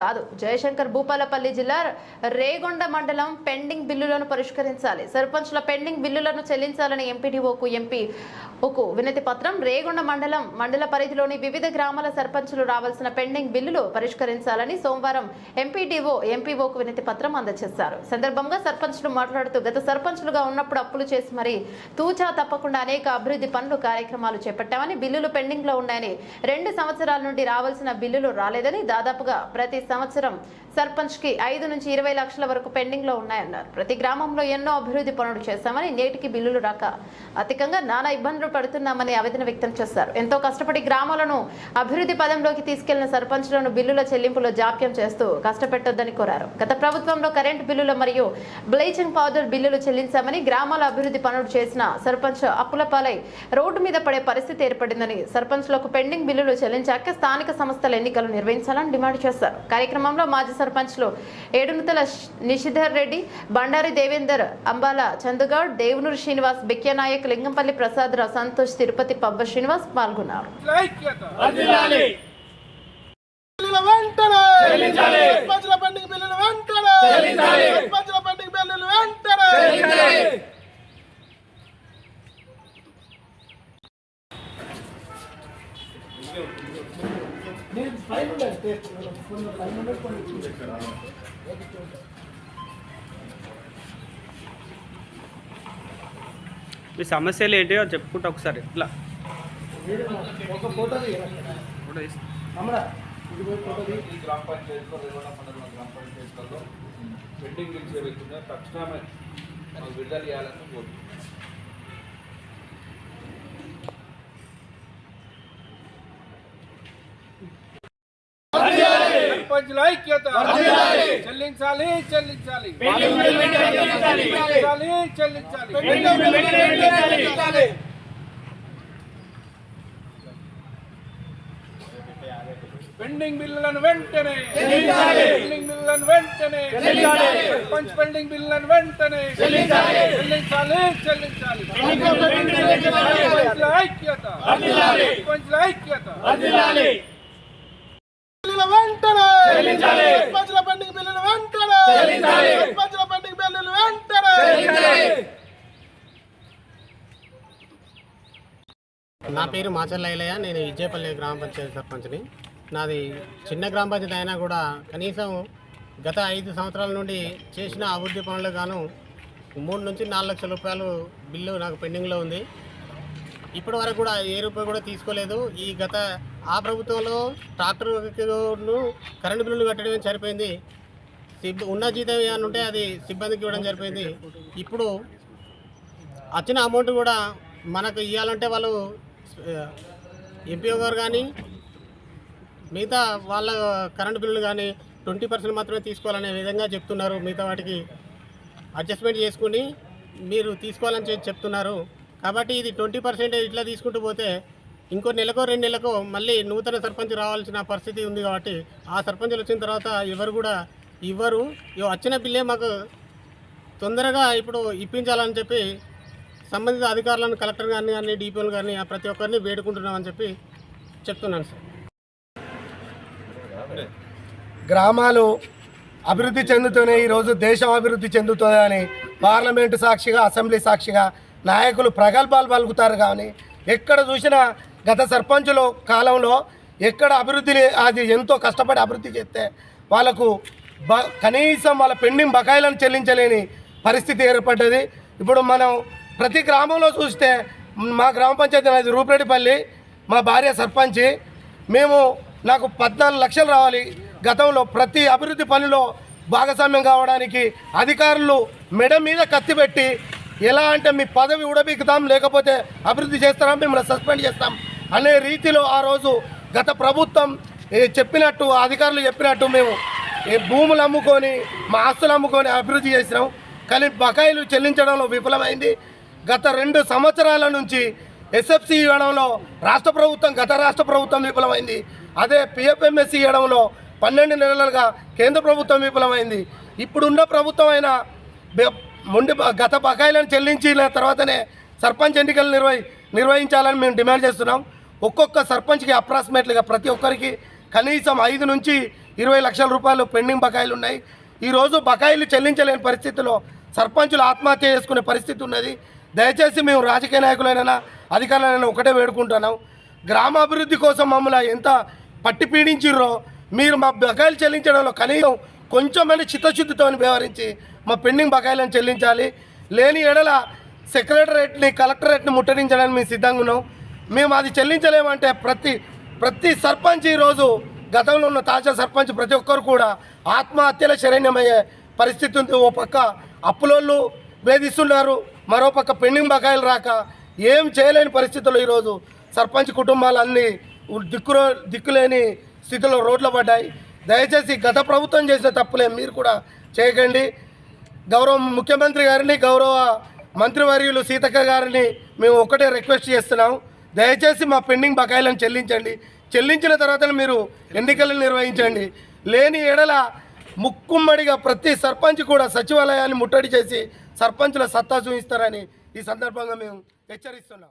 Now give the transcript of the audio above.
కాదు జయశంకర్ భూపాలపల్లి జిల్లా రేగొండ మండలం పెండింగ్ బిల్లులను పరిష్కరించాలి. సర్పంచ్ల పెండింగ్ బిల్లులను చెల్లించాలని ఎంపీడీఓకు ఎంపీ ఒక వినతి పత్రం రేగొండ మండలం మండల పరిధిలోని వివిధ గ్రామాల సర్పంచులు రావాల్సిన పెండింగ్ బిల్లులు పరిష్కరించాలని సోమవారం ఎంపీడీఓ ఎంపీఓకు వినతి పత్రం అందజేశారు. సందర్భంగా సర్పంచ్లు మాట్లాడుతూ గత సర్పంచులుగా ఉన్నప్పుడు అప్పులు చేసి మరి తూచా తప్పకుండా అనేక అభివృద్ధి పనులు కార్యక్రమాలు చేపట్టామని బిల్లులు పెండింగ్లో ఉన్నాయని రెండు సంవత్సరాల నుండి రావాల్సిన బిల్లులు రాలేదని దాదాపుగా ప్రతి సంవత్సరం. సర్పంచ్కి ఐదు నుంచి ఇరవై లక్షల వరకు పెండింగ్లో ఉన్నాయన్నారు. ప్రతి గ్రామంలో ఎన్నో అభివృద్ధి పనులు చేశామని నేటికి బిల్లులు రాక అధికంగా నానా ఇబ్బందులు పడుతున్నామని ఆవేదన వ్యక్తం చేశారు. ఎంతో కష్టపడి గ్రామాలను అభివృద్ధి పదంలోకి తీసుకెళ్ళిన సర్పంచ్లను బిల్లుల చెల్లింపులో జాప్యం చేస్తూ కష్టపెట్టొద్దని కోరారు. గత ప్రభుత్వంలో కరెంటు బిల్లులు మరియు బ్లీచింగ్ పౌడర్ బిల్లులు చెల్లించామని గ్రామాల అభివృద్ధి పనులు చేసిన సర్పంచ్ అప్పుల పాలై రోడ్డు మీద పడే పరిస్థితి ఏర్పడిందని సర్పంచ్లకు పెండింగ్ బిల్లులు చెల్లించాక స్థానిక సంస్థల ఎన్నికలు నిర్వహించాలని డిమాండ్ చేశారు. కార్యక్రమంలో మాజీ సర్పంచ్లు ఏడునుతల నిషిధర్ రెడ్డి బండారి దేవేందర్ అంబాల చందుగౌడ్ దేవునూరు శ్రీనివాస్ బిక్యనాయక్ లింగంపల్లి ప్రసాద్ రావు సంతోష్ తిరుపతి పబ్బ శ్రీనివాస్ పాల్గొన్నారు. వెంటనే. మీ సమస్యలు ఏంటియో చెప్పుకుంటా ఒకసారి ఇట్లా ఫోటో తీస్తా. ఈ గ్రామ పంచాయతీలో రేవణ మండలం గ్రామ పంచాయతీలలో పెండింగ్ బిల్స్ ఏవైతున్నాయో తక్షణమే మనం విడుదల చేయాలని కోరుతున్నాం సర్పంచుల ఐక్యత వర్ధిల్లాలి. చెల్లించాలి చెల్లించాలి పెండింగ్ బిల్లు వెంటనే చెల్లించాలి. చెల్లించాలి చెల్లించాలి పెండింగ్ బిల్లు వెంటనే చెల్లించాలి. పెండింగ్ బిల్లులను వెంటనే చెల్లించాలి. పెండింగ్ బిల్లులను వెంటనే చెల్లించాలి. సర్పంచ్ పెండింగ్ బిల్లులను వెంటనే చెల్లించాలి. చెల్లించాలి చెల్లించాలి పెండింగ్ బిల్లు వెంటనే చెల్లించాలి. సర్పంచుల ఐక్యత వర్ధిల్లాలి. సర్పంచుల ఐక్యత వర్ధిల్లాలి. బిల్లుల వెంటనే. సర్పంచుల పెండింగ్ బిల్లులు వెంటనే. సర్పంచుల పెండింగ్ బిల్లులు వెంటనే. నా పేరు మాచర్ల ఐలయ్య నేను ఇజ్జేపల్లి గ్రామ పంచాయతీ సర్పంచ్ని. నాది చిన్న గ్రామ పంచాయతీ అయినా కూడా కనీసం గత ఐదు సంవత్సరాల నుండి చేసిన అభివృద్ధి పనులకు గాను మూడు నుంచి నాలుగు లక్షల రూపాయలు బిల్లు నాకు పెండింగ్లో ఉంది. ఇప్పటి వరకు కూడా ఏ రూపాయి కూడా తీసుకోలేదు. ఈ గత ఆ ప్రభుత్వంలో ట్రాక్టర్ను కరెంటు బిల్లులు కట్టడమే సరిపోయింది. సిబ్బ ఉన్న జీతం ఏమైనా ఉంటే అది సిబ్బందికి ఇవ్వడం సరిపోయింది. ఇప్పుడు వచ్చిన అమౌంట్ కూడా మనకు ఇవ్వాలంటే వాళ్ళు ఎంపీఓ గారు కానీ మిగతా వాళ్ళ కరెంటు బిల్లులు కానీ ట్వంటీ పర్సెంట్ మాత్రమే తీసుకోవాలనే విధంగా చెప్తున్నారు. మిగతా వాటికి అడ్జస్ట్మెంట్ చేసుకుని మీరు తీసుకోవాలని చెప్తున్నారు. కాబట్టి ఇది ట్వంటీ పర్సెంట్ ఇట్లా తీసుకుంటూ పోతే ఇంకో నెలకో రెండు నెలకో మళ్ళీ నూతన సర్పంచ్ రావాల్సిన పరిస్థితి ఉంది కాబట్టి ఆ సర్పంచులు వచ్చిన తర్వాత ఎవరు కూడా ఇవ్వరు. ఇవి వచ్చిన బిల్లే మాకు తొందరగా ఇప్పుడు ఇప్పించాలని చెప్పి సంబంధిత అధికారులను కలెక్టర్ గారిని కానీ డిపిఓలు కానీ ప్రతి ఒక్కరిని వేడుకుంటున్నామని చెప్పి చెప్తున్నాను సార్. గ్రామాలు అభివృద్ధి చెందుతూనే ఈరోజు దేశం అభివృద్ధి చెందుతుందని పార్లమెంటు సాక్షిగా అసెంబ్లీ సాక్షిగా నాయకులు ప్రగల్భాలు పలుకుతారు కానీ ఎక్కడ చూసినా గత సర్పంచుల కాలంలో ఎక్కడ అభివృద్ధిని అది ఎంతో కష్టపడి అభివృద్ధి చేస్తే వాళ్ళకు బ కనీసం వాళ్ళ పెండింగ్ బకాయిలను చెల్లించలేని పరిస్థితి ఏర్పడ్డది. ఇప్పుడు మనం ప్రతి గ్రామంలో చూస్తే మా గ్రామ పంచాయతీ అనేది రూపిరెడ్డిపల్లి మా భార్య సర్పంచి మేము నాకు పద్నాలుగు లక్షలు రావాలి. గతంలో ప్రతి అభివృద్ధి పనిలో భాగస్వామ్యం కావడానికి అధికారులు మెడ మీద కత్తి పెట్టి ఎలా అంటే మీ పదవి ఉడబీకుతాం లేకపోతే అభివృద్ధి చేస్తారా మిమ్మల్ని సస్పెండ్ చేస్తాం. అనే రీతిలో ఆ రోజు గత ప్రభుత్వం ఏ చెప్పినట్టు అధికారులు చెప్పినట్టు మేము ఈ భూములు అమ్ముకొని మా ఆస్తులు అమ్ముకొని అభివృద్ధి చేసినాం. కానీ బకాయిలు చెల్లించడంలో విఫలమైంది. గత రెండు సంవత్సరాల నుంచి ఎస్ఎఫ్సి ఇవ్వడంలో రాష్ట్ర ప్రభుత్వం గత రాష్ట్ర ప్రభుత్వం విఫలమైంది. అదే పిఎఫ్ఎంఎస్సి ఇవ్వడంలో పన్నెండు నెలలుగా కేంద్ర ప్రభుత్వం విఫలమైంది. ఇప్పుడున్న ప్రభుత్వం అయినా ముందు గత బకాయిలను చెల్లించిన తర్వాతనే సర్పంచ్ ఎన్నికలు నిర్వహి నిర్వహించాలని మేము డిమాండ్ చేస్తున్నాం. ఒక్కొక్క సర్పంచ్కి అప్రాక్సిమేట్లీగా ప్రతి ఒక్కరికి కనీసం ఐదు నుంచి ఇరవై లక్షల రూపాయలు పెండింగ్ బకాయిలు ఉన్నాయి. ఈరోజు బకాయిలు చెల్లించలేని పరిస్థితిలో సర్పంచులు ఆత్మహత్య చేసుకునే పరిస్థితి ఉన్నది. దయచేసి మేము రాజకీయ నాయకులైనా అధికారులైనా ఒకటే వేడుకుంటున్నాం. గ్రామాభివృద్ధి కోసం మమ్మల్ని ఎంత పట్టి పీడించిర్రో మీరు మా బకాయిలు చెల్లించడంలో కనీసం కొంచెమైనా చిత్తశుద్ధితో వ్యవహరించి మా పెండింగ్ బకాయిలను చెల్లించాలి. లేని ఎడల సెక్రటరేట్ని కలెక్టరేట్ని ముట్టడించడానికి మేము సిద్ధంగా ఉన్నాం. మేము అది చెల్లించలేమంటే ప్రతి ప్రతి సర్పంచ్ ఈరోజు గతంలో ఉన్న తాజా సర్పంచ్ ప్రతి ఒక్కరు కూడా ఆత్మహత్యల శరణ్యమయ్యే పరిస్థితి ఉంది. ఓ పక్క అప్పులోళ్ళు వేధిస్తున్నారు మరో పక్క పెండింగ్ బకాయిలు రాక ఏం చేయలేని పరిస్థితుల్లో ఈరోజు సర్పంచ్ కుటుంబాలు అన్నీ దిక్కులో దిక్కులేని స్థితిలో రోడ్లు పడ్డాయి. దయచేసి గత ప్రభుత్వం చేసిన తప్పులే మీరు కూడా చేయకండి. గౌరవ ముఖ్యమంత్రి గారిని గౌరవ మంత్రివర్యులు సీతక్క గారిని మేము ఒకటే రిక్వెస్ట్ చేస్తున్నాం. దయచేసి మా పెండింగ్ బకాయిలను చెల్లించండి. చెల్లించిన తర్వాత మీరు ఎన్నికలు నిర్వహించండి. లేని ఎడల ముక్కుమ్మడిగా ప్రతి సర్పంచ్ కూడా సచివాలయాన్ని ముట్టడి చేసి సర్పంచుల సత్తా చూపిస్తారని ఈ సందర్భంగా మేము హెచ్చరిస్తున్నాం.